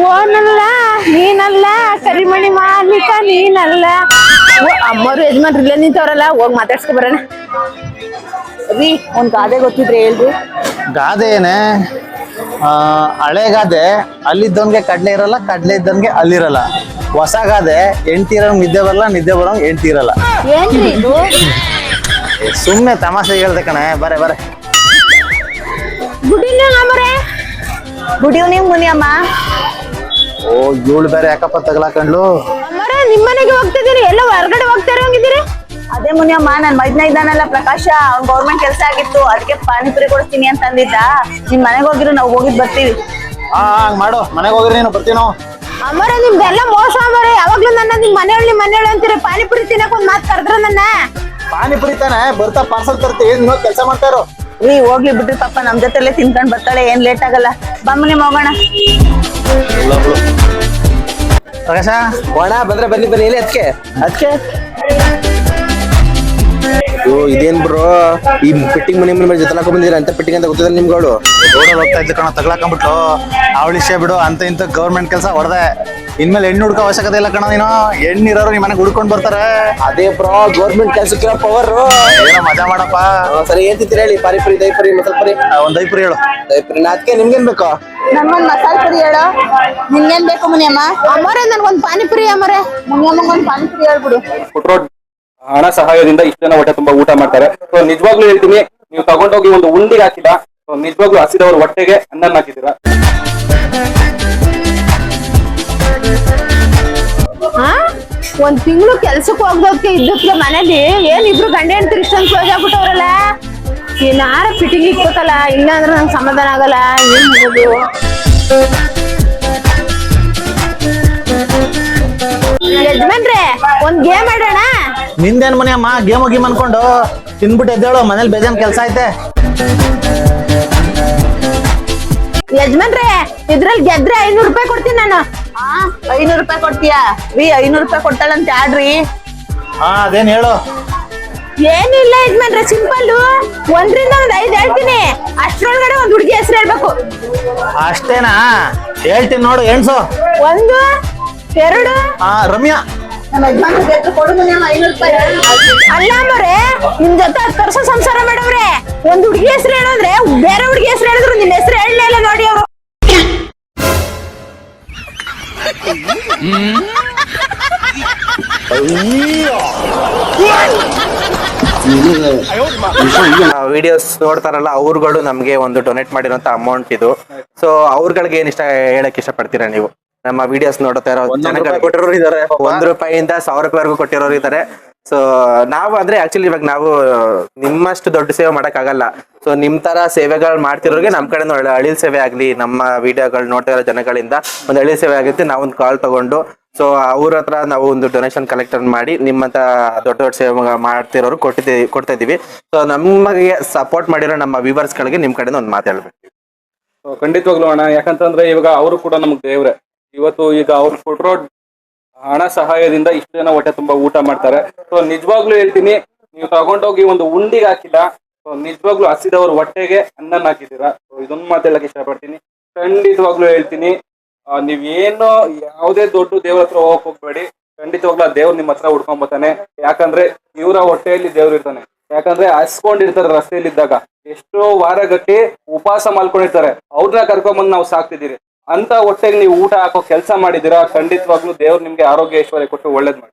ಓನಲ್ಲ ನೀನಲ್ಲ ಕರಿಮಣಿ ಮಾಲೀಕ ನೀನಲ್ಲ. ಓ, ಅಮ್ಮರು ಯಜಮಾನ್ ಇಲ್ಲೇ ನಿಂತವ್ರಲ್ಲ ಹೋಗಿ ಮಾತಾಡ್ಸ್ಕೊ ಬರೋಣ. ರೀ ಒಂದ್ ಗಾದೆ ಗೊತ್ತಿದ್ರೆ ಹೇಳ್ರಿ. ಗಾದೆ ಏನೇ? ಆ, ಹಳೆ ಗಾದೆ ಅಲ್ಲಿದ್ದವನ್ಗೆ ಕಡ್ಲೆ ಇರಲ್ಲ ಕಡ್ಲೆ ಇದ್ದವನ್ಗೆ ಅಲ್ಲಿರಲ್ಲ. ಹೊಸ ಗಾದೆ ಹೆಂಡ್ತಿ ಇರೋಂಗ್ ನಿದ್ದೆ ಬರಲ್ಲ ನಿದ್ದೆ ಬರೋ ಎಂಟಿರಲ್ಲ ಇರಲ್ಲ. ಸುಮ್ಮನೆ ಇದು? ತಮಾಷೆ ಹೇಳ್ದೆ ಕಣೆ ಬರೇ ಬರೇ. Good evening ಅಮ್ಮರೇ. Good evening Muniyamma. ಓ ಇವಳು ಬೇರೆ ಯಾಕಪ್ಪ ತಗಲಾಕಂಡ್ಲು ನಿಮ್ಮ ಮನೆಗೆ ಹೋಗ್ತಿದ್ದೀರಿ. ಎಲ್ಲ ಹೊರಗಡೆ ಹೋಗ್ತಾ ಇರೋಂಗಿದ್ದೀರಿ? ಅದೇ ಮುನಿಯಮ್ಮ ನನ್ ಮೈದ್ನ ಇದ್ದಾನಲ್ಲ ಪ್ರಕಾಶ. ಅವ್ನ್ ಗೌರ್ಮೆಂಟ್ ಕೆಲಸ ಆಗಿತ್ತು. ಅದಕ್ಕೆ ಪಾನಿಪುರಿ ಕೊಡಿಸ್ತೀನಿ ಅಂತ ಅಂದಿದ್ದ. ನಿಮ್ ಮನೆಗೆ ಹೋಗಿರು ನಾವು ಹೋಗಿದ್ ಬರ್ತೀವಿ. ಹಾ ಹಂಗ್ ಮಾಡು. ಮನೆಗೆ ಹೋಗ್ರಿ ನೀನು ಬರ್ತೀನೋ ಅಮ್ಮರೇ ನಿಮ್ದೆಲ್ಲ ಮೋಸ ಅಮ್ಮರೇ. ಯಾವಾಗ್ಲೂ ನನ್ನ ನಿಮ್ ಮನೆಯೊಳಗೆ ನಿಮ್ ಮನೆಯೊಳಗೆ ಅಂತೀರಿ. ಪಾನಿಪುರಿ ತಿನ್ನಕ್ ಒಂದ್ ಮಾತು ಕರೆದ್ರ ನನ್ನ ಪಾನಿಪುರಿ ತಾನೆ? ಬರ್ತಾ ಪಾರ್ಸಲ್ ತರ್ತೀವಿ. ನೀವು ಕೆಲಸ ಮಾಡ್ತಾರೋ ರೀ ಹೋಗ್ಲಿ ಬಿಡ್ರಿ ಪಾಪ ನಮ್ ಜೊತೆಲೆ ತಿನ್ಕೊಂಡ್ ಬರ್ತಾಳೆ ಏನ್ ಲೇಟ್ ಆಗಲ್ಲ. ಬಮ್ಮನೆ ಹೋಗೋಣ ಪ್ರಕಾಶ? ಒಣ ಬಂದ್ರೆ ಬನ್ನಿ ಬನ್ನಿ ಎಲ್ಲಿ ಅದಕ್ಕೆ ಅದಕ್ಕೆ ಓ ಇದೇನ್ ಬ್ರೋ? ಈ ಫಿಟ್ಟಿಂಗ್ ಮನೆ ಮನೆ ಜೊತೆ ಹಾಕೊಂಡ್ ಬಂದಿರ ಅಂತ ಫಿಟ್ಟಿಂಗ್ ಅಂತ ಗೊತ್ತಿಲ್ಲ ನಿಮ್ಗಳು ರೋಡಲ್ಲಿ ಹೋಗ್ತಾ ಇದ್ದ ಕಣ ತಗ್ಲಾಕೊಂಡ್ಬಿಟ್ಲು ಅವಳ ಇಷ್ಟ ಬಿಡು ಅಂತ ಇಂತ ಗೌರ್ಮೆಂಟ್ ಕೆಲಸ ಹೊಡೆದೆ. ಇನ್ಮೇಲೆ ಹೆಣ್ಣು ಹುಡ್ಕೋ ಅವಶ್ಯಕತೆ ಇಲ್ಲ ಕಣ ನೀನು. ಹೆಣ್ಣಿರೋರು ನಿಮ್ಮ ಮನೆಗೆ ಹುಡ್ಕೊಂಡ್ ಬರ್ತಾರೆ. ಅದೇ ಬ್ರೋ ಗೌರ್ಮೆಂಟ್ ಕೆಲ್ಸಕ್ಕೆ ಪವರ್ ಏನೋ ಮಜಾ ಮಾಡಪ್ಪ. ಸರಿ ಏನ್ ತಿಂತೀರಿ ಹೇಳಿ ಪಾನಿಪುರಿ ದೈಪುರಿ ಮಸಾಲ ಪುರಿ. ಒಂದ್ ದೈಪುರಿ ಹೇಳು. ದೈಪುರಿ ಅದಕ್ಕೆ ನಿಮ್ಗೇನ್ ಬೇಕು? ನಮ್ಮೊಂದ್ ಮಸಾಲ ಪುರಿ ಹೇಳು. ನಿನ್ಗೇನ್ ಬೇಕು ಮುನಿಯಮ್ಮ? ಅಮ್ಮರೇ ನನ್ಗೊಂದ್ ಪಾನಿಪುರಿ ಅಮ್ಮರೇ. ಮುನಿಯಮ್ಮಗೊಂದ್ ಪಾನಿಪುರಿ ಹೇಳ್ಬಿಡು. ಹಣ ಸಹಾಯದಿಂದ ಇಷ್ಟು ಜನ ಹೊಟ್ಟೆ ತುಂಬಾ ಊಟ ಮಾಡ್ತಾರೆ. ಸೊ ನಿಜವಾಗ್ಲೂ ಹೇಳ್ತೀನಿ ನೀವು ತಗೊಂಡೋಗಿ ಒಂದು ಉಂಡಿಗೆ ಹಾಕಿಲ್ಲ. ಸೊ ನಿಜವಾಗ್ಲೂ ಹಸಿದವರು ಹೊಟ್ಟೆಗೆ ಅನ್ನ ಹಾಕಿದ್ದೀರಾ? ಒಂದ್ ತಿಂಗಳು ಕೆಲ್ಸಕ್ಕೆ ಹೋಗ್ದೋದ್ಕೆ ಇದ್ದಕ್ಕೆ ಮನೇಲಿ ಏನ್ ಇಬ್ರು ಗಂಡ ಹೆಂಡ್ತಿ ಇಷ್ಟೊಂದು ಕ್ಲೋಸ್ ಆಗ್ಬಿಟ್ಟವ್ರಲ್ಲ? ಏನಾರ ಫಿಟ್ಟಿಂಗ್ ಇಕ್ಕೋತಲ್ಲ ಇಲ್ಲ ಅಂದ್ರೆ ನಂಗೆ ಸಮಾಧಾನ ಆಗಲ್ಲ. ಏನ್ ಮಾಡೋದು? ಯಜಮಾನ್ರೆ ಒಂದ್ ಗೇಮ್ ಆಡೋಣ? ನಿಂದೇನ್ ಮನೆ ಅಮ್ಮ? ಗೇಮ್ ಗೇಮ್ ಅನ್ಕೊಂಡು ತಿನ್ಬಿಟ್ಟು ಎದ್ದೇಳು ಮನೇಲಿ ಬೇಜಾನ್ ಕೆಲಸ ಐತೆ. ಯಜಮಾನ್ರೆ ಇದ್ರಲ್ಲಿ ಗೆದ್ರೆ ಐನೂರು ರೂಪಾಯಿ ಕೊಡ್ತೀನಿ ನಾನು. ಐನೂರು ರೂಪಾಯಿ ಕೊಡ್ತೀಯಾ? ರೀ ಐನೂರು ರೂಪಾಯಿ ಕೊಡ್ತಾಳಂತ ಆಡ್ರಿ ಹಾ ಅದೇನ್ ಹೇಳು. ಏನಿಲ್ಲ ಯಜಮಾನ್ರೆ ಸಿಂಪಲ್ ಒಂದ್ರಿಂದ ಒಂದ್ ಐದ್ ಹೇಳ್ತೀನಿ. ಅಷ್ಟ್ರೊಳಗಡೆ ಒಂದ್ ಹುಡುಗಿ ಹೆಸರು ಹೇಳ್ಬೇಕು. ಅಷ್ಟೇನಾ? ಹೇಳ್ತೀನಿ ನೋಡು ಎಣ್ಸು. ಒಂದು ಎರಡು. ಆ ರಮ್ಯಾ. ನಮ್ಮ ಯಜಮಾನ್ರಿಗೆ ಗೆದ್ದು ಕೊಡು ಮುನಿಯಮ್ಮ ಐನೂರು ರೂಪಾಯಿ. ಅಲ್ಲ ನಿಮ್ ಜೊತೆ ಹತ್ತು ವರ್ಷ ಸಂಸಾರ ಮಾಡವ್ರೆ. ಒಂದ್ ಹುಡುಗಿ ಹೆಸರು ಹೇಳಿದ್ರೆ ಬೇರೆ ಹುಡುಗಿ ಹೆಸರು ಹೇಳಿದ್ರು ನಿನ್ ಹೆಸರು ಹೇಳಲೇ ಇಲ್ಲ ನೋಡಿ. ವಿಡಿಯೋಸ್ ನೋಡ್ತಾರಲ್ಲ ಅವ್ರುಗಳು ನಮ್ಗೆ ಒಂದು ಡೊನೇಟ್ ಮಾಡಿರೋಂತ ಅಮೌಂಟ್ ಇದು. ಸೊ ಅವ್ರಗಳಿಗೆ ಏನ್ ಇಷ್ಟ ಹೇಳಕ್ ಇಷ್ಟಪಡ್ತೀರಾ ನೀವು? ನಮ್ಮ ವಿಡಿಯೋಸ್ ನೋಡ್ತಾ ಇರೋ ಜನಗಳು ಕೊಟ್ಟಿರೋರು ಇದಾರೆ ಒಂದ್ ರೂಪಾಯಿಂದ ಸಾವಿರ ರೂಪಾಯಿವರೆಗೂ ಕೊಟ್ಟಿರೋರು ಇದಾರೆ. ಸೊ ನಾವು ಅಂದ್ರೆ ಆಕ್ಚುಲಿ ಇವಾಗ ನಾವು ನಿಮ್ಮಷ್ಟು ದೊಡ್ಡ ಸೇವೆ ಮಾಡಕ್ ಆಗಲ್ಲ ಸೊ ನಿಮ್ ತರ ಸೇವೆಗಳು ಮಾಡ್ತಿರೋರಿಗೆ ನಮ್ ಕಡೆ ಅಳಿಲ್ ಸೇವೆ ಆಗ್ಲಿ, ನಮ್ಮ ವಿಡಿಯೋಗಳು ನೋಡ್ತಾ ಇರೋ ಜನಗಳಿಂದ ಒಂದು ಅಳಿಲ್ ಸೇವೆ ಆಗುತ್ತೆ, ನಾವು ಒಂದು ಕಾಲ್ ತಗೊಂಡು. ಸೊ ಅವ್ರ ಹತ್ರ ನಾವು ಒಂದು ಡೊನೇಷನ್ ಕಲೆಕ್ಟ್ ಮಾಡಿ ನಿಮ್ಮಂತ ದೊಡ್ಡ ದೊಡ್ಡ ಸೇವೆ ಮಾಡ್ತಿರೋರು ಕೊಟ್ಟಿದ್ದೀವಿ ಕೊಡ್ತಾ ಇದೀವಿ. ಸೊ ನಮಗೆ ಸಪೋರ್ಟ್ ಮಾಡಿರೋ ನಮ್ಮ ವ್ಯೂವರ್ಸ್ ಗಳಿಗೆ ನಿಮ್ ಕಡೆಯಿಂದ ಒಂದು ಮಾತಾಡ್ಬೇಕು ಖಂಡಿತವಾಗ್ಲೂ ಅಣ್ಣ, ಯಾಕಂತಂದ್ರೆ ಇವಾಗ ಅವರು ಕೂಡ ನಮ್ಗೆ ದೇವ್ರೆ. ಇವತ್ತು ಈಗ ಅವ್ರು ಕೊಟ್ಟಿರೋ ಹಣ ಸಹಾಯದಿಂದ ಇಷ್ಟು ಜನ ಹೊಟ್ಟೆ ತುಂಬಾ ಊಟ ಮಾಡ್ತಾರೆ. ಸೊ ನಿಜವಾಗ್ಲೂ ಹೇಳ್ತೀನಿ, ನೀವು ತಗೊಂಡೋಗಿ ಒಂದು ಉಂಡಿಗೆ ಹಾಕಿಲ್ಲ. ಸೊ ನಿಜವಾಗ್ಲೂ ಹಸಿದವ್ರ ಹೊಟ್ಟೆಗೆ ಅನ್ನ ಹಾಕಿದ್ದೀರಾ? ಸೊ ಇದೊಂದು ಹೇಳಕ್ ಇಷ್ಟಪಡ್ತೀನಿ. ಖಂಡಿತವಾಗ್ಲೂ ಹೇಳ್ತೀನಿ ನೀವೇನು ಯಾವುದೇ ದೊಡ್ಡ ದೇವ್ರ ಹತ್ರ ಹೋಗಕ್ ಹೋಗ್ಬೇಡಿ. ಖಂಡಿತವಾಗ್ಲೂ ಆ ದೇವ್ರು ನಿಮ್ಮ ಹತ್ರ ಹುಡ್ಕೊಂಡ್ ಬರ್ತಾನೆ ಯಾಕಂದ್ರೆ ಇವರ ಹೊಟ್ಟೆಯಲ್ಲಿ ದೇವ್ರು ಇರ್ತಾನೆ. ಯಾಕಂದ್ರೆ ಹಸ್ಕೊಂಡಿರ್ತಾರೆ ರಸ್ತೆಯಲ್ಲಿ ಇದ್ದಾಗ ಎಷ್ಟೋ ವಾರಗಟ್ಟಿ ಉಪವಾಸ ಮಾಡ್ಕೊಂಡಿರ್ತಾರೆ. ಅವ್ರನ್ನ ಕರ್ಕೊಂಬಂದು ನಾವು ಸಾಕ್ತಿದ್ದೀರಿ. ಅಂತ ಹೊಟ್ಟೆಗೆ ನೀವು ಊಟ ಹಾಕೋ ಕೆಲಸ ಮಾಡಿದ್ದೀರಾ, ಖಂಡಿತವಾಗ್ಲೂ ದೇವ್ರು ನಿಮ್ಗೆ ಆರೋಗ್ಯ ಐಶ್ವರ್ಯ ಕೊಟ್ಟು ಒಳ್ಳೇದ್ ಮಾಡಿ